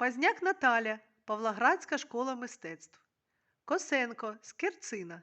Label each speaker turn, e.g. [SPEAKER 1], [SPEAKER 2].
[SPEAKER 1] Пазняк Наталя, Павлоградська школа мистецтв. Косенко Скерцина.